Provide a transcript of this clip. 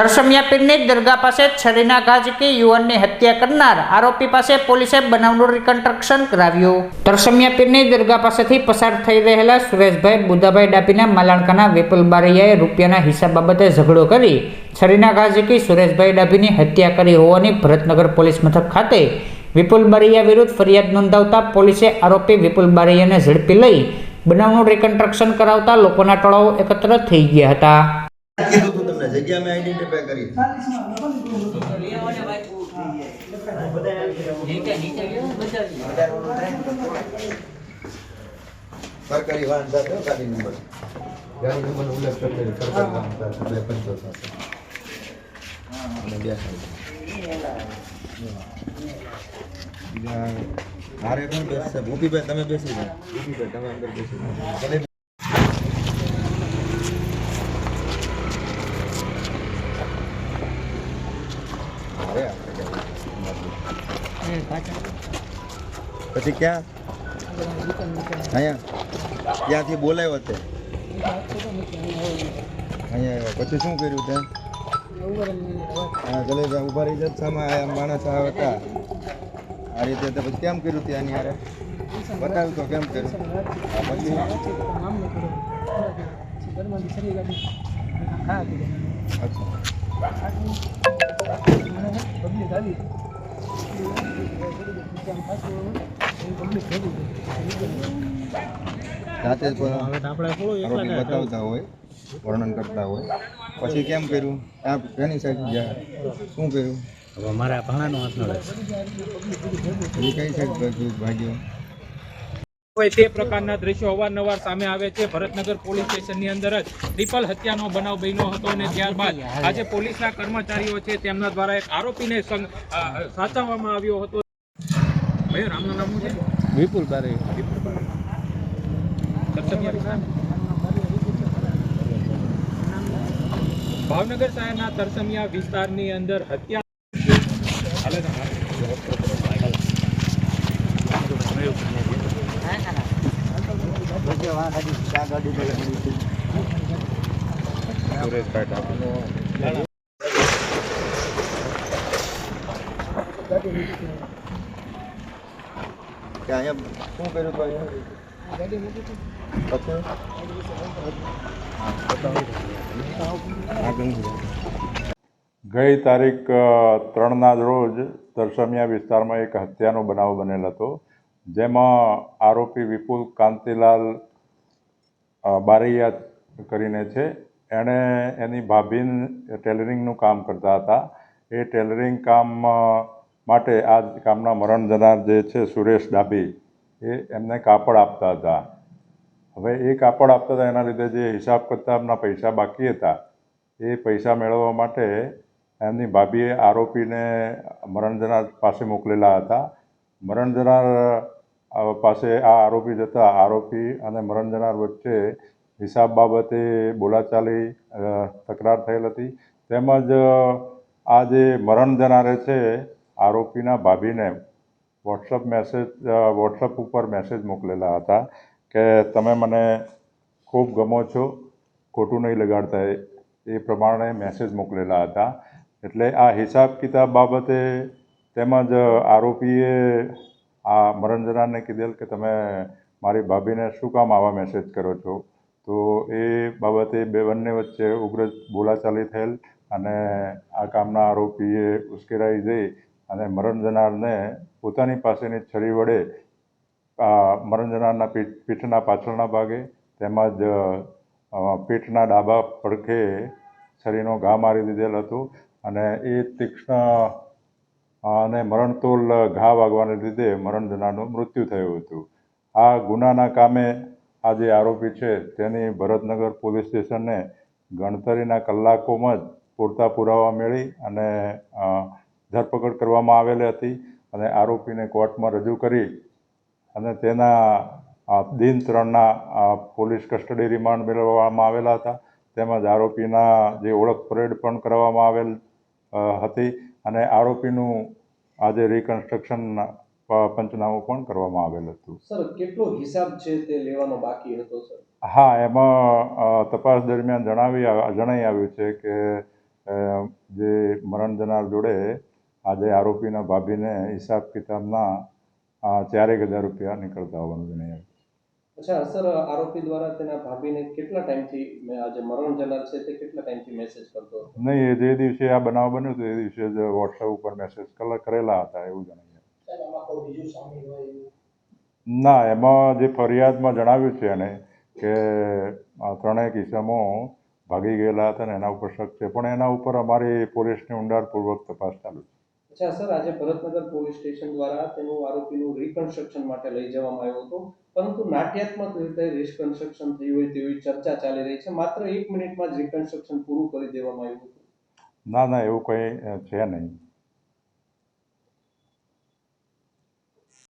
તરસમિયા પીરની દરગાહ પાસે છરીના ઘા ઝીકી યુવાનની હત્યા કરનાર આરોપી પાસે પોલીસે બનાવનું રિકન્સ્ટ્રક્શન કરાવ્યું. તરસમિયા પીરની દરગાહ પાસેથી પસાર થઈ રહેલા સુરેશભાઈ બુદાભાઈ ડાપીના માલાણકાના વિપુલ બારૈયાએ રૂપિયાના હિસાબ બાબતે ઝઘડો કરી છરીના ઘા ઝીકી સુરેશભાઈ ડાભીની હત્યા કરી હોવાની ભરતનગર પોલીસ મથક ખાતે વિપુલ બારૈયા વિરુદ્ધ ફરિયાદ નોંધાવતા પોલીસે આરોપી વિપુલ બારૈયાને ઝડપી લઈ બનાવનું રિકન્સ્ટ્રક્શન કરાવતા લોકોના ટોળાઓ એકત્ર થઈ ગયા હતા. જગ્યા મેં આઈડેન્ટિફાય કરી સરકારી વાહન સાથે હો, ગાડી નંબર ગાડી નંબર ઉલ્લેખ કરી દેજો. સરકારી વાહન સાથે બે પંચો સાથે અને બે સાથે. બીજા મારે કોણ બેસશે ભૂપીભાઈ તમે બેસી જાઓ ભૂપીભાઈ તમે અંદર બેસી જાઓ પછી ક્યાં? અહીંયા? ત્યાંથી બોલાવ્યો તે. અહીંયા આવ્યો. પછી શું કર્યું તે? હા ઊભા રહી જાય સામે માણસ આવ્યા હતા. આ રીતે પછી કેમ કર્યું ત્યાંની હારે? બતાવ્યું તો કેમ કર્યું? પછી? અચ્છા. જાતે જ આરોપી બતાવતા હોય વર્ણન કરતા હોય. પછી કેમ કર્યું? આ એની સાઈડ ગયા? શું કર્યું? હવે મારા ભાણાનો હાથ નડે એ કઈ સાઈડ ભાગ્યો? હોય તે પ્રકારના દ્રશ્યો અવારનવાર સામે આવે છે. ભરતનગર પોલીસ સ્ટેશનની અંદર જ ટ્રિપલ હત્યાનો બનાવ બન્યો હતો અને ત્યારબાદ આજે પોલીસના કર્મચારીઓ છે તેમના દ્વારા એક આરોપીને સાચવવામાં આવ્યો હતો. ભાઈ રામનું નામ છે? વિપુલ બારે સત્સંગિયા વિસ્તાર? ભાવનગર શહેરના તરસમિયા વિસ્તારની અંદર હત્યા કે અહીંયા શું કર્યું ગઈ તારીખ ત્રણના રોજ તરસમિયા વિસ્તારમાં એક હત્યાનો બનાવ બનેલ હતો. જેમાં આરોપી વિપુલ કાંતિલાલ બારૈયા કરીને છે. એણે એની ભાભીન ટેલરિંગનું કામ કરતા હતા. એ ટેલરિંગ કામ માટે આ કામના મરણ જનાર જે છે સુરેશ ડાભી, એ એમને કાપડ આપતા હતા. હવે એ કાપડ આપતા હતા એના લીધે જે હિસાબ કિતાબના પૈસા બાકી હતા, એ પૈસા મેળવવા માટે એમની ભાભીએ આરોપીને મરણ જનાર પાસે મોકલેલા હતા. મરણ જનાર પાસે આ આરોપી જતા આરોપી અને મરણ જનાર વચ્ચે હિસાબ બાબતે બોલાચાલી તકરાર થયેલ હતી. તેમજ આ જે મરણ જનારે છે, આરોપીના ભાભીને વોટ્સઅપ મેસેજ વોટ્સઅપ ઉપર મેસેજ મોકલેલા હતા કે, તમે મને ખૂબ ગમો છો, ખોટું નહીં લગાડતા. એ પ્રમાણે મેસેજ મોકલેલા હતા. એટલે આ હિસાબ કિતાબ બાબતે તેમજ આરોપીએ આ મરણજનારને કીધેલ કે તમે મારી ભાભીને શું કામ આવા મેસેજ કરો છો? તો એ બાબતે બે બંને વચ્ચે ઉગ્ર બોલાચાલી થયેલ અને આ કામના આરોપીએ ઉશ્કેરાઈ જઈ અને મરણ જનારને પોતાની પાસેની છરી વડે આ મરણ જનારના પીઠ, પીઠના પાછળના ભાગે તેમજ પીઠના ડાબા પડખે છરીનો ઘા મારી દીધેલ હતો અને એ તીક્ષ્ણ અને મરણતોલ ઘા વાગવાને લીધે મરણ જનારનું મૃત્યુ થયું હતું. આ ગુનાના કામે આ જે આરોપી છે તેની ભરતનગર પોલીસ સ્ટેશને ગણતરીના કલાકોમાં જ પૂરતા પુરાવા મેળવી અને ધરપકડ કરવામાં આવેલી હતી અને આરોપીને કોર્ટમાં રજૂ કરી અને તેના દિન ત્રણના પોલીસ કસ્ટડી રિમાન્ડ મેળવવામાં આવેલા હતા. તેમજ આરોપીના જે ઓળખ પરેડ પણ કરવામાં આવેલ હતી અને આરોપીનું આજે રિકન્સ્ટ્રક્શન પંચનામું પણ કરવામાં આવેલ હતું. સર કેટલો હિસાબ છે તે લેવાનો બાકી હતો સર? હા એમાં તપાસ દરમિયાન જણાવી જણાઈ આવ્યું છે કે જે મરણ જનાર જોડે આજે આરોપીના ભાભીને હિસાબ કિતાબના ચારેક હજાર રૂપિયા નીકળતા હોવાનું જણાવ્યું અચ્છા સર આરોપી દ્વારા તેના ભાભીને કેટલા ટાઈમથી મેં આજે મરણ જનાર છે તે કેટલા ટાઈમથી મેસેજ કરતો હતો? નહીં એ જે દિવસે આ બનાવ બન્યો હતો એ દિવસે જ વોટ્સએપ ઉપર મેસેજ કરેલા હતા એવું જણાવ્યું ના એમાં જે ફરિયાદમાં જણાવ્યું છે એને કે આ ત્રણેય કિસ્સામો ભાગી ગયેલા હતા ને એના ઉપર શક છે. પણ એના ઉપર અમારી પોલીસની ઊંડાણપૂર્વક તપાસ ચાલુ છે. અચ્છા, સર, આજે ભરતનગર પોલીસ સ્ટેશન દ્વારા તેનું આરોપીનું રિકન્સ્ટ્રક્શન માટે લઈ જવામાં આવ્યો હતો. પરંતુ નાટ્યાત્મક રીતે રિકન્સ્ટ્રક્શન થયું હોય તેવી ચર્ચા ચાલી રહી છે. માત્ર એક મિનિટમાં જ રિકન્સ્ટ્રક્શન પૂરું કરી દેવામાં આવ્યું હતું. ના ના, એવું કંઈ છે નહીં.